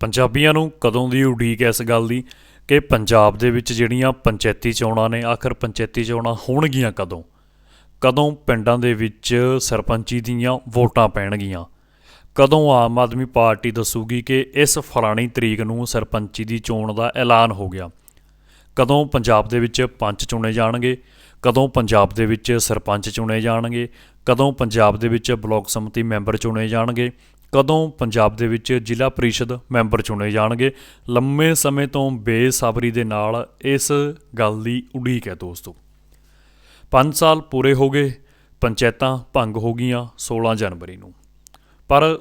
ਪੰਜਾਬੀਆਂ ਨੂੰ ਕਦੋਂ ਦੀ ਉਡੀਕ ਹੈ ਇਸ ਗੱਲ ਦੀ? ਕਿ ਪੰਜਾਬ ਦੇ ਵਿੱਚ ਜਿਹੜੀਆਂ ਪੰਚਾਇਤੀ ਚੋਣਾਂ ਨੇ, ਆਖਰ ਪੰਚਾਇਤੀ ਚੋਣਾਂ ਹੋਣਗੀਆਂ ਕਦੋਂ? ਕਦੋਂ ਪਿੰਡਾਂ ਦੇ ਵਿੱਚ ਸਰਪੰਚੀ ਦੀਆਂ ਵੋਟਾਂ ਪੈਣਗੀਆਂ? ਕਦੋਂ ਆਮ ਆਦਮੀ ਪਾਰਟੀ ਦੱਸੂਗੀ ਕਿ ਇਸ ਫਲਾਣੀ ਤਰੀਕ ਨੂੰ ਸਰਪੰਚੀ ਦੀ ਚੋਣ ਦਾ ਐਲਾਨ ਹੋ ਗਿਆ? ਕਦੋਂ ਪੰਜਾਬ ਦੇ ਵਿੱਚ ਪੰਚ ਚੁਣੇ ਜਾਣਗੇ? ਕਦੋਂ ਪੰਜਾਬ ਦੇ ਵਿੱਚ ਸਰਪੰਚ ਚੁਣੇ ਜਾਣਗੇ, ਕਦੋਂ ਪੰਜਾਬ ਦੇ ਵਿੱਚ ਬਲਾਕ ਸਮਿਤੀ ਮੈਂਬਰ ਚੁਣੇ ਜਾਣਗੇ, ਕਦੋਂ ਪੰਜਾਬ ਦੇ ਵਿੱਚ ਜ਼ਿਲ੍ਹਾ ਪਰਿਸ਼ਦ ਮੈਂਬਰ ਚੁਣੇ ਜਾਣਗੇ। ਲੰਮੇ ਸਮੇਂ ਤੋਂ ਬੇਸਬਰੀ ਦੇ ਨਾਲ ਇਸ ਗੱਲ ਦੀ ਉਡੀਕ ਹੈ ਦੋਸਤੋ। 5 ਸਾਲ ਪੂਰੇ ਹੋ ਗਏ, ਪੰਚਾਇਤਾਂ ਭੰਗ ਹੋ ਗਈਆਂ 16 ਜਨਵਰੀ ਨੂੰ। ਪਰ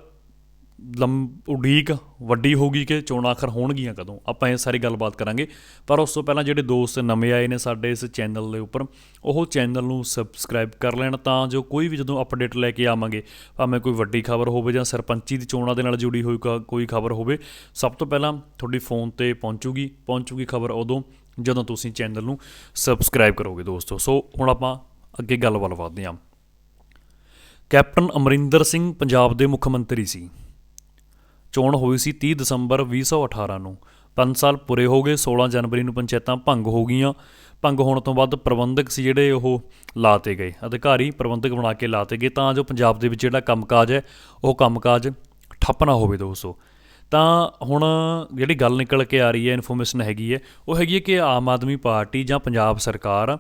ਲੰਮ ਉਡੀਕ ਵੱਡੀ ਹੋ ਗਈ ਕਿ ਚੋਣਾਂ ਆਖਰ ਹੋਣਗੀਆਂ ਕਦੋਂ? ਆਪਾਂ ਇਹ ਸਾਰੀ ਗੱਲਬਾਤ ਕਰਾਂਗੇ। ਪਰ ਉਸ ਤੋਂ ਪਹਿਲਾਂ ਜਿਹੜੇ ਦੋਸਤ ਨਵੇਂ ਆਏ ਨੇ ਸਾਡੇ ਇਸ ਚੈਨਲ ਦੇ ਉੱਪਰ, ਉਹ ਚੈਨਲ ਨੂੰ ਸਬਸਕ੍ਰਾਈਬ ਕਰ ਲੈਣ ਤਾਂ ਜੋ ਕੋਈ ਵੀ ਜਦੋਂ ਅਪਡੇਟ ਲੈ ਕੇ ਆਵਾਂਗੇ, ਭਾਵੇਂ ਕੋਈ ਵੱਡੀ ਖਬਰ ਹੋਵੇ ਜਾਂ ਸਰਪੰਚੀ ਦੀ ਚੋਣਾਂ ਦੇ ਨਾਲ ਜੁੜੀ ਹੋਈ ਕ- ਕੋਈ ਖਬਰ ਹੋਵੇ, ਸਭ ਤੋਂ ਪਹਿਲਾਂ ਤੁਹਾਡੀ ਫੋਨ ਤੇ ਪਹੁੰਚੂਗੀ। ਪਹੁੰਚੂਗੀ ਖਬਰ ਉਦੋਂ ਜਦੋਂ ਤੁਸੀਂ ਚੈਨਲ ਨੂੰ ਸਬਸਕ੍ਰਾਈਬ ਕਰੋਗੇ ਦੋਸਤੋ। ਸੋ ਹੁਣ ਆਪਾਂ ਅੱਗੇ ਗੱਲ ਵੱਲ ਵਧਦੇ ਹਾਂ। ਕੈਪਟਨ ਅਮਰਿੰਦਰ ਸਿੰਘ ਪੰਜਾਬ ਦੇ ਮੁੱਖ ਮੰਤਰੀ ਸੀ। ਚੋਣ ਹੋਈ ਸੀ 30 ਦਸੰਬਰ 2018 ਨੂੰ। 5 ਸਾਲ ਪੂਰੇ ਹੋ ਗਏ 16 ਜਨਵਰੀ ਨੂੰ ਪੰਚਾਇਤਾਂ ਭੰਗ ਹੋ ਗਈਆਂ। ਭੰਗ ਹੋਣ ਤੋਂ ਬਾਅਦ ਪ੍ਰਬੰਧਕ ਸੀ ਜਿਹੜੇ ਉਹ ਲਾਤੇ ਗਏ। ਅਧਿਕਾਰੀ ਪ੍ਰਬੰਧਕ ਬਣਾ ਕੇ ਲਾਤੇ ਗਏ ਤਾਂ ਜੋ ਪੰਜਾਬ ਦੇ ਵਿੱਚ ਜਿਹੜਾ ਕੰਮਕਾਜ ਹੈ, ਉਹ ਕੰਮਕਾਜ ਠੱਪ ਨਾ ਹੋਵੇ ਦੋਸਤੋ। ਤਾਂ ਹੁਣ ਜਿਹੜੀ ਗੱਲ ਨਿਕਲ ਕੇ ਆ ਰਹੀ ਹੈ ਇਨਫੋਰਮੇਸ਼ਨ ਹੈਗੀ ਹੈ, ਉਹ ਹੈਗੀ ਹੈ ਕਿ ਆਮ ਆਦਮੀ ਪਾਰਟੀ ਜਾਂ ਪੰਜਾਬ ਸਰਕਾਰ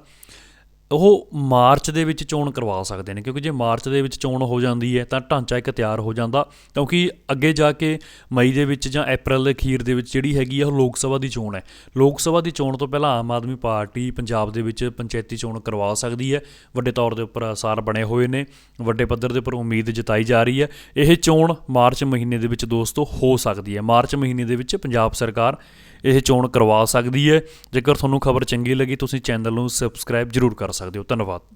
ਉਹ ਮਾਰਚ ਦੇ ਵਿੱਚ ਚੋਣ ਕਰਵਾ ਸਕਦੇ ਨੇ, ਕਿਉਂਕਿ ਜੇ ਮਾਰਚ ਦੇ ਵਿੱਚ ਚੋਣ ਹੋ ਜਾਂਦੀ ਹੈ ਤਾਂ ਢਾਂਚਾ ਇੱਕ ਤਿਆਰ ਹੋ ਜਾਂਦਾ, ਕਿਉਂਕਿ ਅੱਗੇ ਜਾ ਕੇ ਮਈ ਦੇ ਵਿੱਚ ਜਾਂ ਅਪ੍ਰੈਲ ਦੇ ਅਖੀਰ ਦੇ ਵਿੱਚ ਜਿਹੜੀ ਹੈਗੀ ਆ ਉਹ ਲੋਕ ਸਭਾ ਦੀ ਚੋਣ ਹੈ। ਲੋਕ ਸਭਾ ਦੀ ਚੋਣ ਤੋਂ ਪਹਿਲਾਂ ਆਮ ਆਦਮੀ ਪਾਰਟੀ ਪੰਜਾਬ ਦੇ ਵਿੱਚ ਪੰਚਾਇਤੀ ਚੋਣ ਕਰਵਾ ਸਕਦੀ ਹੈ। ਵੱਡੇ ਤੌਰ ਦੇ ਉੱਪਰ ਆਸਾਰ ਬਣੇ ਹੋਏ ਨੇ, ਵੱਡੇ ਪੱਧਰ ਦੇ ਉੱਪਰ ਉਮੀਦ ਜਤਾਈ ਜਾ ਰਹੀ ਹੈ। ਇਹ ਚੋਣ ਮਾਰਚ ਮਹੀਨੇ ਦੇ ਵਿੱਚ ਦੋਸਤੋ ਹੋ ਸਕਦੀ ਹੈ। ਮਾਰਚ ਮਹੀਨੇ ਦੇ ਵਿੱਚ ਪੰਜਾਬ ਸਰਕਾਰ ਇਹ ਚੋਣ ਕਰਵਾ ਸਕਦੀ ਹੈ। ਜੇਕਰ ਤੁਹਾਨੂੰ ਖਬਰ ਚੰਗੀ ਲੱਗੀ, ਤੁਸੀਂ ਚੈਨਲ ਨੂੰ ਸਬਸਕ੍ਰਾਈਬ ਜ਼ਰੂਰ ਕਰ ਸਕਦੇ ਹੋ। ਧੰਨਵਾਦ।